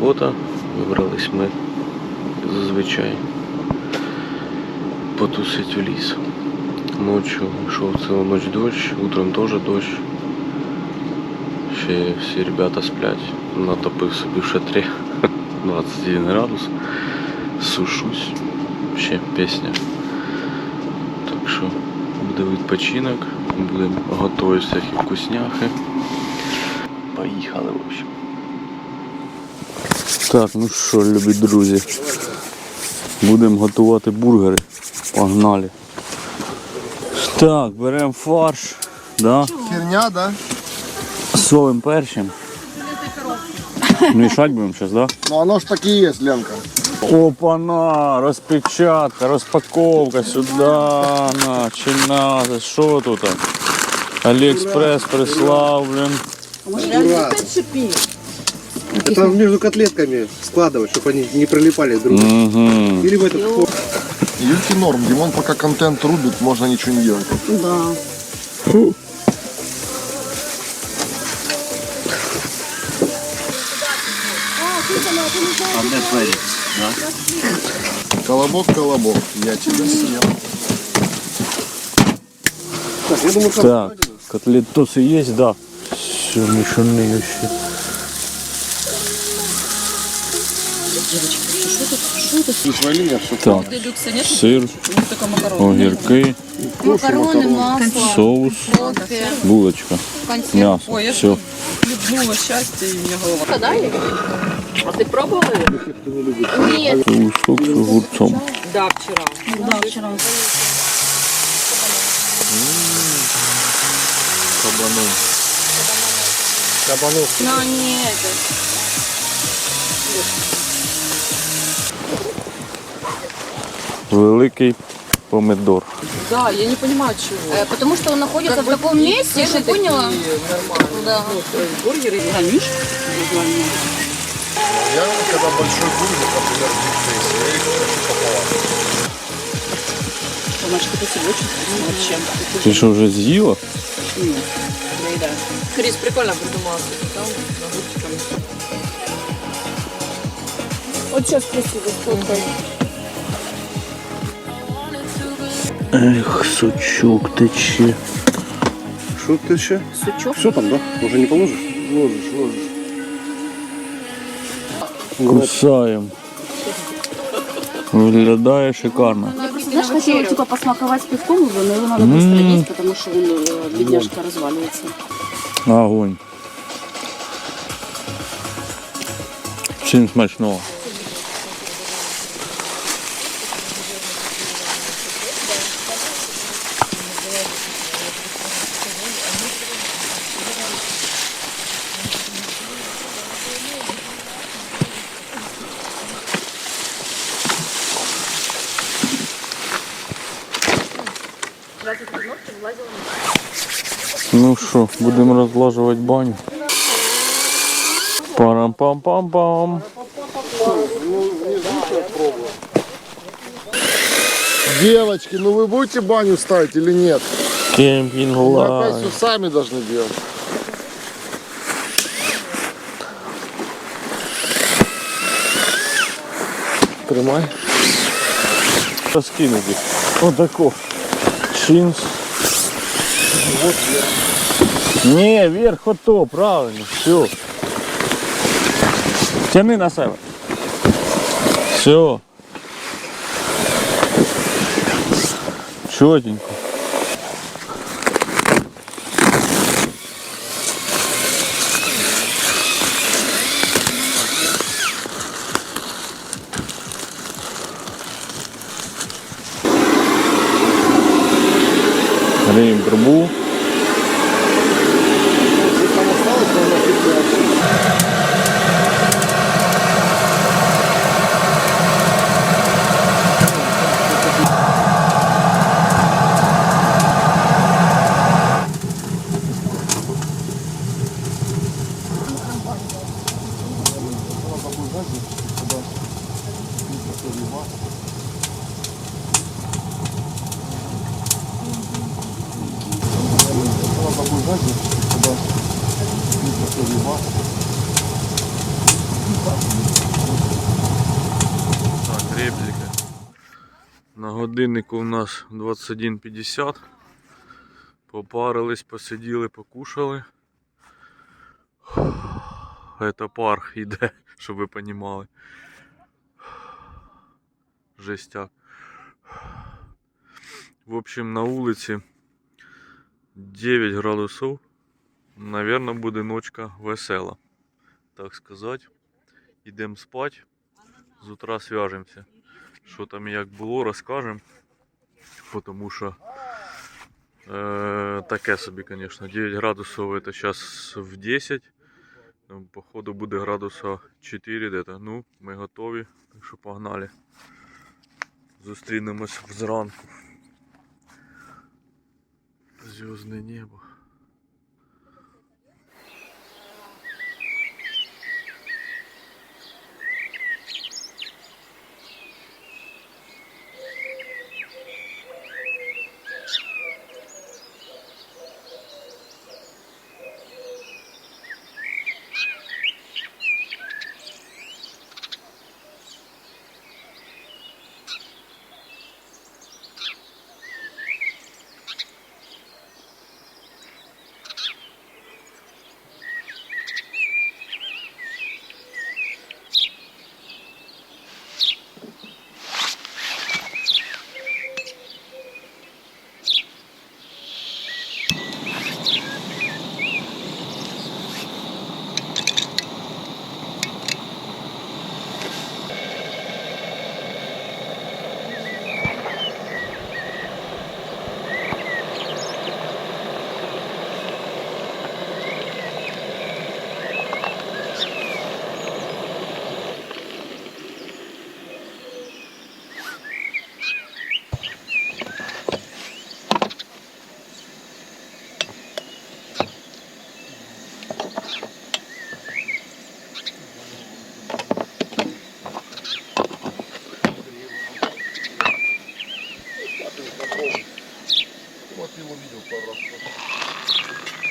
Субота, вибрались ми зазвичай потусить в ліс. Ночью йшов цілу ніч дощ, утром теж дощ. Ще всі ребята сплять. Натопив собі в шатрі 21 градус. Сушусь. Ще пісня. Так що буде відпочинок, будемо готувати всякі вкусняхи. Поїхали, в общем. Так, ну що, любі друзі. Будемо готувати бургери. Погнали. Так, беремо фарш. Да? Херня, да? Солим першим. Мішать будемо зараз, да? Ну оно ж так и есть, Ленка. Опана, розпечатка, розпаковка сюди, начинати. Що тут? Аліекспрес прислав, блін. Это между котлетками складывать, чтобы они не прилипали друг к другу. Угу. Или в этот Юльки норм, Димон пока контент рубит, можно ничего не делать. Да. Колобок, колобок, я тебя съем. Так, я думаю, что Так, котлетосы есть, да. Все, мешаны еще. Так, Делюкса нет? сир, Только макароны. огірки, Макароны, масло, соус, кофе, булочка, консерв. м'ясо. Ой, я Все. люблю счастье и у меня голова. А ты пробовала? Нет. Цю штуку з огурцом. Да, вчера. Да, вчера. Кабаном. Но не это. Великий помидор. Да, я не понимаю, чего. Э, Потому что он находится в таком месте, Все ты поняла? нормально. Да. Ну, то есть бургеры. Я, когда большой бургер, например, Big Face, я их хочу пополам. Значит, это сегодня вообще. Ти що вже з'їла? Крис, прикольно придумала. Там, огурчиками. Вот сейчас красиво сфоткай. Ех, сучок тече. Что ты еще? Сучок. Все там, да? Уже не положишь? Ложишь, ложишь. Кусаємо. Виглядає шикарно. Я просто Знаешь, хотела типа посмаковать пивком уже, но его надо быстро есть, потому что он, э, бедняжка, разваливается. Огонь. Всім смачного. Ну що, будемо розлажувати баню. Парам-пам-пам-пам. Девочки, ну вы будете баню ставить или нет? Мы опять лайф. все сами должны делать. Тримай. Розкинути. Отако. Чинс. Ні, вверх ото, правильно, все. Тяни на себе. Все. Чотенько. Греем трубу. На годиннику у нас 21.50. Попарились, посиділи, покушали. Это пар йде, щоб ви понімали. Жестяк. В общем, на вулиці 9 градусів. Наверно, буде ночка весела. Так сказати. Ідемо спати. З утра зв'яжемося. Що там як було, розкажемо. Тому що е, таке собі, звісно. 9 градусів це зараз в 10. Походу буде градуса 4 десь. Ну, ми готові. Так що погнали. Зустрінемось зранку. Зв'язне небо. Вот его видел пару раз.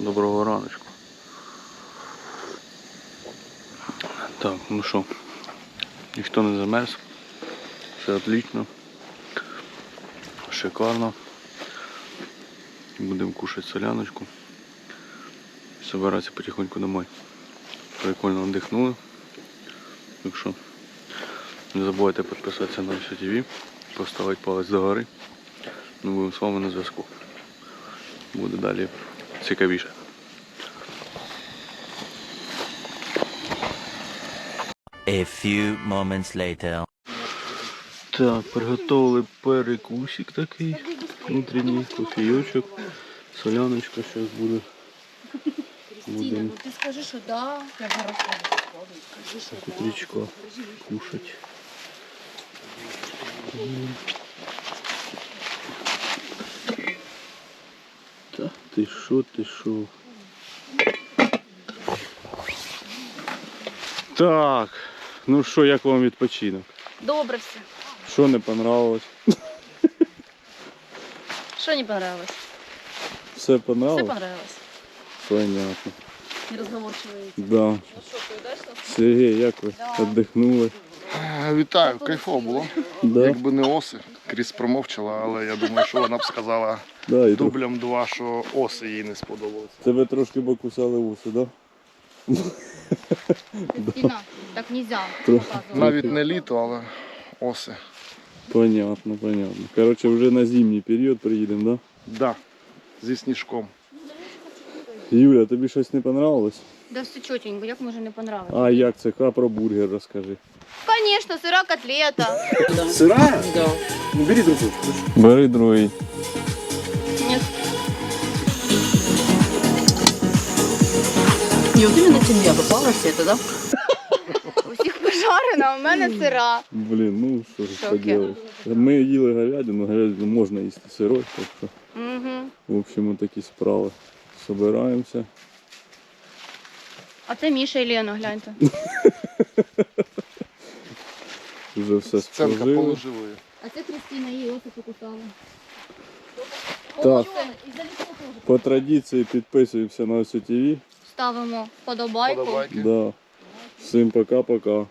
Доброго раночку. Так, ну що, ніхто не замерз. Все отлично. Шикарно. Будемо кушати соляночку. Собиратися потихоньку домой. Прикольно отдихнули. Так що не забувайте підписатися на все ТВ, поставити палець догори. Ми будемо з вами на зв'язку. Буде далі цікавіше. A few moments later. Так, приготовили перекусик такий. Внутрішній кофійочок. Соляночка зараз буде. Будемо ну ты скажи, что да. Я хорошо. Скажи, что да. кушать. Ти що, ти що? Так, ну що, як вам відпочинок? Добре все. Що не понравилось? Что не понравилось? Все понравилось? Все понравилось. Понятно. Неразговорчивые. Да. Сергій, як ви? Отдихнули? Е, Вітаю, кайфово було. Да. Якби не оси, Кріс промовчала, але я думаю, що вона б сказала Да, і трохи- дублем два, що оси їй не сподобалися. Тебе трошки покусали вуси, да? Кристина, так нельзя. Трохи. Навіть не літо, але оси. Понятно, понятно. Короче, вже на зимній період приїдемо, да? Да, зі сніжком. Юля, тобі щось не понравилось? Да все чотенько, як може не понравитися? А як це? Ка про бургер розкажи. Звісно, сира котлета. Сырая? Да. Ну, бери другую. Бери другий. Ні, И вот именно тебе попалось это, да? у всіх пожарена, а у мене сира. Блін, ну що ж Шоки. поділиш. Ми їли говядину, говядину можна їсти сирою, так що, Угу. в общем, такі справи. Собираємося. А це Міша і Лена, гляньте. Вже все Сценка спожили. А це Кристина, її оце покусала. Так, по традиції підписуємося на ОСО ТВ. Ставимо вподобайку. Подобайки. Да. Всім пока-пока.